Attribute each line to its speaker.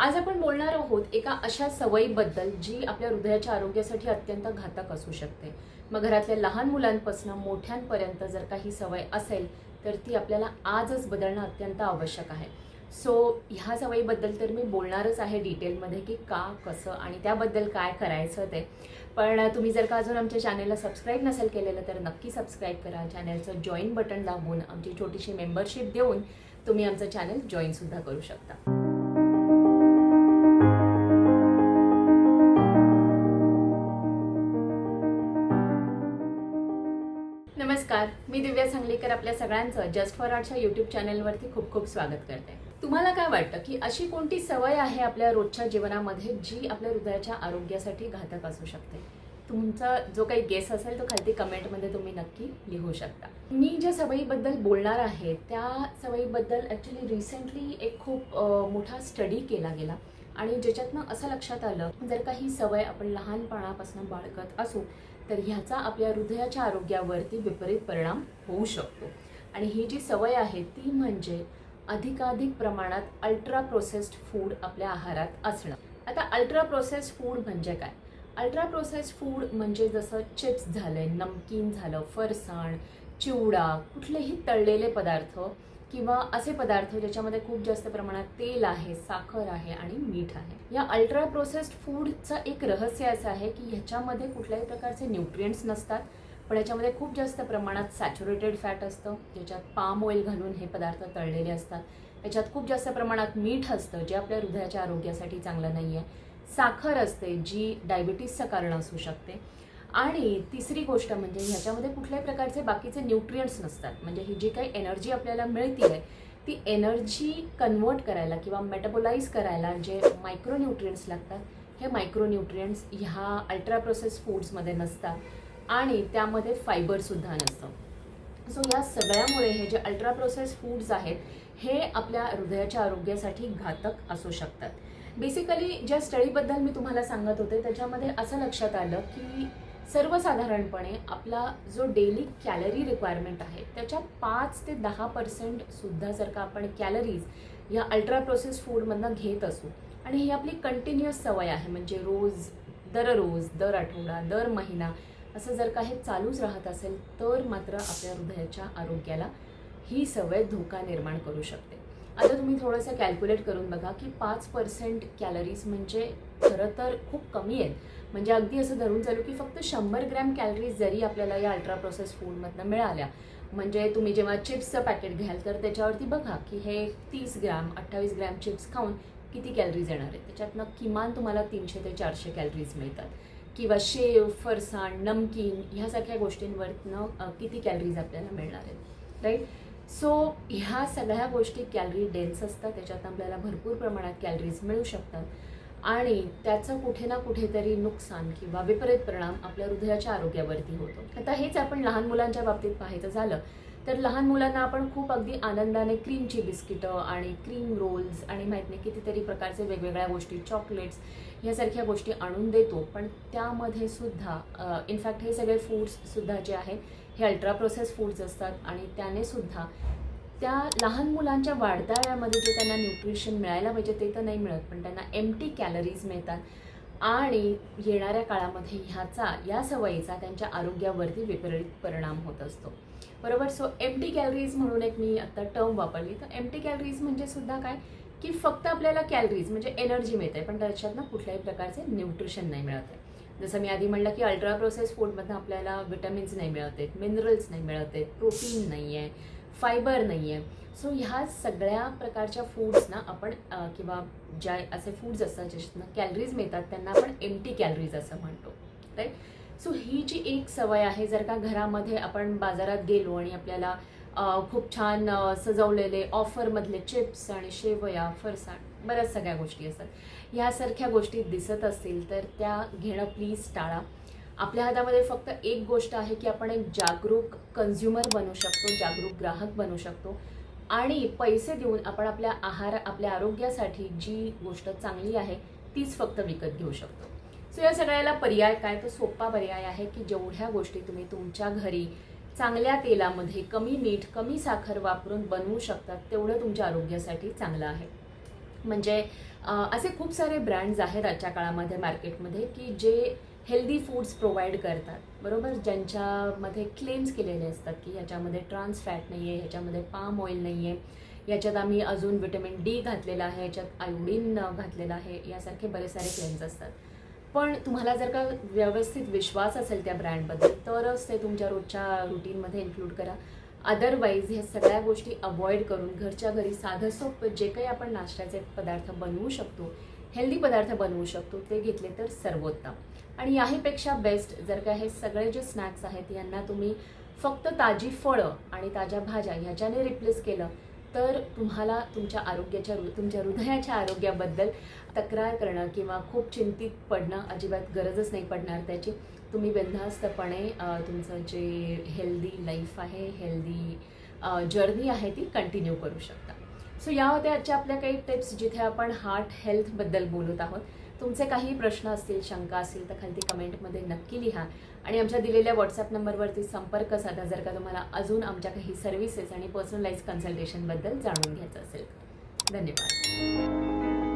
Speaker 1: आज आपण बोलणार आहोत एका अशा सवयीबद्दल जी आपल्या हृदयाच्या आरोग्यासाठी अत्यंत घातक असू शकते. मग घरातल्या लहान मुलांपासून मोठ्यांपर्यंत जर काही सवय असेल तर ती आपल्याला आजच बदलणं अत्यंत आवश्यक आहे. सो ह्या सवयीबद्दल तर मी बोलणारच आहे डिटेलमध्ये की का कसं आणि त्याबद्दल काय करायचं ते. पण तुम्ही जर का अजून आमच्या चॅनेलला सबस्क्राईब नसेल केलेलं तर नक्की सबस्क्राईब करा. चॅनेलचं जॉईन बटन दाबून आमची छोटीशी मेंबरशिप देऊन तुम्ही आमचं चॅनेल जॉईनसुद्धा करू शकता. नमस्कार मी दिव्या सांगलीकर आपल्या सगळ्यांचं जस्ट फॉर आर्टच्या युट्यूब चॅनलवरती खूप खूप स्वागत करते. तुम्हाला काय वाटतं की अशी कोणती सवय आहे आपल्या रोजच्या जीवनामध्ये जी आपल्या हृदयाच्या आरोग्यासाठी घातक असू शकते? तुमचा जो काही गेस असेल तो खालती कमेंटमध्ये तुम्ही नक्की लिहू शकता. मी ज्या सवयीबद्दल बोलणार आहे त्या सवयीबद्दल ॲक्च्युली रिसेंटली एक खूप मोठा स्टडी केला गेला. आणि ज्याच्यातनं असं लक्षात आलं जर का ही सवय आपण लहानपणापासून बाळगत असू तर ह्याचा आपल्या हृदयाच्या आरोग्यावरती विपरीत परिणाम होऊ शकतो. आणि ही जी सवय आहे ती म्हणजे अधिकाधिक प्रमाणात अल्ट्रा प्रोसेस्ड फूड आपल्या आहारात असणं. आता अल्ट्रा प्रोसेस्ड फूड म्हणजे काय? अल्ट्रा प्रोसेस्ड फूड म्हणजे जसं चिप्स झालं नमकीन झालं फरसाण चिवडा कुठलेही तळलेले पदार्थ किंवा असे पदार्थ ज्याच्यामध्ये खूप जास्त प्रमाणात तेल आहे साखर आहे आणि मीठ आहे. या अल्ट्रा प्रोसेस्ड फूडचं एक रहस्य असं आहे की ह्याच्यामध्ये कुठल्याही प्रकारचे न्यूट्रिएंट्स नसतात पण याच्यामध्ये खूप जास्त प्रमाणात सॅच्युरेटेड फॅट असतं ज्याच्यात पाम ऑइल घालून हे पदार्थ तळलेले असतात. याच्यात खूप जास्त प्रमाणात मीठ असतं जे आपल्या हृदयाच्या आरोग्यासाठी चांगलं नाही आहे साखर असते जी डायबिटीसचं कारण असू शकते. आणि तिसरी गोष्ट म्हणजे ह्याच्यामध्ये कुठल्याही प्रकारचे बाकीचे न्यूट्रियंट्स नसतात. म्हणजे ही जी काही एनर्जी आपल्याला मिळते आहे ती एनर्जी कन्वर्ट करायला किंवा मेटाबोलाइज करायला जे मायक्रोन्यूट्रियंट्स लागतात हे मायक्रोन्यूट्रियंट्स ह्या अल्ट्रा प्रोसेस फूड्समध्ये नसतात आणि त्यामध्ये फायबरसुद्धा नसतं. सो या सगळ्यामुळे हे जे अल्ट्रा प्रोसेस फूड्स आहेत हे आपल्या हृदयाच्या आरोग्यासाठी घातक असू शकतात. बेसिकली ज्या स्टडीबद्दल मी तुम्हाला सांगत होते त्याच्यामध्ये असं लक्षात आलं की सर्वसाधारणपणे आपला जो डेली कॅलरी रिक्वायरमेंट आहे त्याच्या पाच ते दहा पर्सेंटसुद्धा जर का आपण कॅलरीज या अल्ट्रा प्रोसेस फूडमधनं घेत असू आणि ही आपली कंटिन्युअस सवय आहे म्हणजे रोज दररोज दर आठवडा दर महिना असं जर का हे चालूच राहत असेल तर मात्र आपल्या हृदयाच्या आरोग्याला ही सवय धोका निर्माण करू शकते. आता तुम्ही थोडंसं कॅल्क्युलेट करून बघा की पाच पर्सेंट कॅलरीज म्हणजे खरं तर खूप कमी आहेत. म्हणजे अगदी असं धरून चालू की फक्त शंभर ग्रॅम कॅलरीज जरी आपल्याला या अल्ट्रा प्रोसेस फूडमधनं मिळाल्या. म्हणजे तुम्ही जेव्हा चिप्सचं पॅकेट घ्याल तर त्याच्यावरती बघा की हे तीस ग्रॅम अठ्ठावीस ग्रॅम चिप्स खाऊन किती कॅलरीज येणार आहेत. त्याच्यातनं किमान तुम्हाला तीनशे ते चारशे कॅलरीज मिळतात. किंवा शेव फरसाण नमकीन ह्यासारख्या गोष्टींवरनं किती कॅलरीज आपल्याला मिळणार आहेत. राईट सो ह्या सगळ्या गोष्टी कॅलरी डेन्स असतात त्याच्यात आपल्याला भरपूर प्रमाणात कॅलरीज मिळू शकतात. आणि त्याचं कुठे ना कुठेतरी नुकसान किंवा विपरीत परिणाम आपल्या हृदयाच्या आरोग्यावरती होतो. आता हेच आपण लहान मुलांच्या बाबतीत पाहायचं झालं. तर लहान मुलांना आपण खूप अगदी आनंदाने क्रीमची बिस्किटं आणि क्रीम रोल्स आणि माहीत नाही कितीतरी प्रकारचे वेगवेगळ्या गोष्टी चॉकलेट्स ह्यासारख्या गोष्टी आणून देतो. पण त्यामध्ये सुद्धा इनफॅक्ट हे सगळे फूड्ससुद्धा जे आहेत हे अल्ट्रा प्रोसेस फूड्स असतात आणि त्याने सुद्धा त्या लहान मुलांच्या वाढत्या वयामध्ये जे त्यांना न्यूट्रिशन मिळायला पाहिजे ते तर नाही मिळत पण त्यांना एमटी कॅलरीज मिळतात. आणि येणाऱ्या काळामध्ये ह्याचा या सवयीचा त्यांच्या आरोग्यावरती विपरीत परिणाम होत असतो. बरोबर? सो एम टी कॅलरीज म्हणून एक मी आता टर्म वापरली. तर एम टी कॅलरीज म्हणजे सुद्धा काय? की फक्त आपल्याला कॅलरीज म्हणजे एनर्जी मिळते पण त्याच्यात ना कुठल्याही प्रकारचे न्यूट्रिशन नाही मिळत आहे. जसं मी आधी म्हणलं की अल्ट्रा प्रोसेस फूडमधनं आपल्याला विटॅमिन्स नाही मिळत आहेत मिनरल्स नाही मिळत आहेत प्रोटीन नाही आहे फायबर नाही आहे. सो ह्या सगळ्या प्रकारच्या फूड्स ना आपण किंवा ज्या असे फूड्स असतात ज्याच्यातनं कॅलरीज मिळतात त्यांना आपण एमटी कॅलरीज असं म्हणतो. राईट सो ही जी एक सवय आहे जर का घरामध्ये आपण बाजारात गेलो आणि आपल्याला खूप छान सजवलेले ऑफरमधले चिप्स आणि शेवया फरसाण बऱ्याच सगळ्या गोष्टी असतात. ह्यासारख्या गोष्टी दिसत असतील तर त्या घेणं प्लीज टाळा. आपल्या हातामध्ये फक्त एक गोष्ट आहे की आपण एक जागरूक कन्झ्युमर बनू शकतो जागरूक ग्राहक बनू शकतो. आणि पैसे देऊन आपण आपल्या आहार आपल्या आरोग्यासाठी जी गोष्ट चांगली आहे तीच फक्त विकत घेऊ शकतो. सो या सगळ्याला पर्याय काय? तर सोपा पर्याय आहे की जेवढ्या गोष्टी तुम्ही तुमच्या घरी चांगल्या तेलामध्ये कमी मीठ कमी साखर वापरून बनवू शकतात तेवढं तुमच्या आरोग्यासाठी चांगलं आहे. म्हणजे असे खूप सारे ब्रँड्स आहेत आजच्या काळामध्ये मार्केटमध्ये की जे हेल्दी फूड्स प्रोव्हाइड करतात. बरोबर? ज्यांच्यामध्ये क्लेम्स केलेले असतात की ह्याच्यामध्ये ट्रान्स फॅट नाही आहे ह्याच्यामध्ये पाम ऑइल नाही आहे याच्यात आम्ही अजून विटॅमिन डी घातलेला आहे याच्यात आयोडीन घातलेलं आहे यासारखे बरेच सारे क्लेम्स असतात. पण तुम्हाला जर का व्यवस्थित विश्वास असेल त्या ब्रँडबद्दल तरच ते तुमच्या रोजच्या रुटीनमध्ये इन्क्लूड करा. अदरवाईज ह्या सगळ्या गोष्टी अवॉइड करून घरच्या घरी साधं सोपं जे काही आपण नाश्त्याचे पदार्थ बनवू शकतो हेल्दी पदार्थ बनवू शकतो ते घेतले तर सर्वोत्तम. आणि याहीपेक्षा बेस्ट जर का हे सगळे जे स्नॅक्स आहेत यांना तुम्ही फक्त ताजी फळं आणि ताज्या भाज्या ह्याच्याने रिप्लेस केलं तर तुम्हाला तुमच्या आरोग्याच्या तुमच्या हृदयाच्या आरोग्याबद्दल तक्रार करणं किंवा खूप चिंतित पडणं अजिबात गरजच नाही पडणार त्याची. तुम्ही बिनधास्तपणे तुमचं जे हेल्दी लाईफ आहे हेल्दी जर्नी आहे ती कंटिन्यू करू शकता. सो या होत्या आजच्या आपल्या काही टिप्स जिथे आपण हार्ट हेल्थबद्दल बोलत आहोत. तुमचे काही प्रश्न असतील शंका असतील तर खालती कमेंटमध्ये नक्की लिहा. आणि आमच्या दिलेल्या व्हॉट्सअप नंबरवरती संपर्क साधा जर का तुम्हाला अजून आमच्या काही सर्व्हिसेस आणि पर्सनलाइज कन्सल्टेशनबद्दल जाणून घ्यायचं असेल धन्यवाद.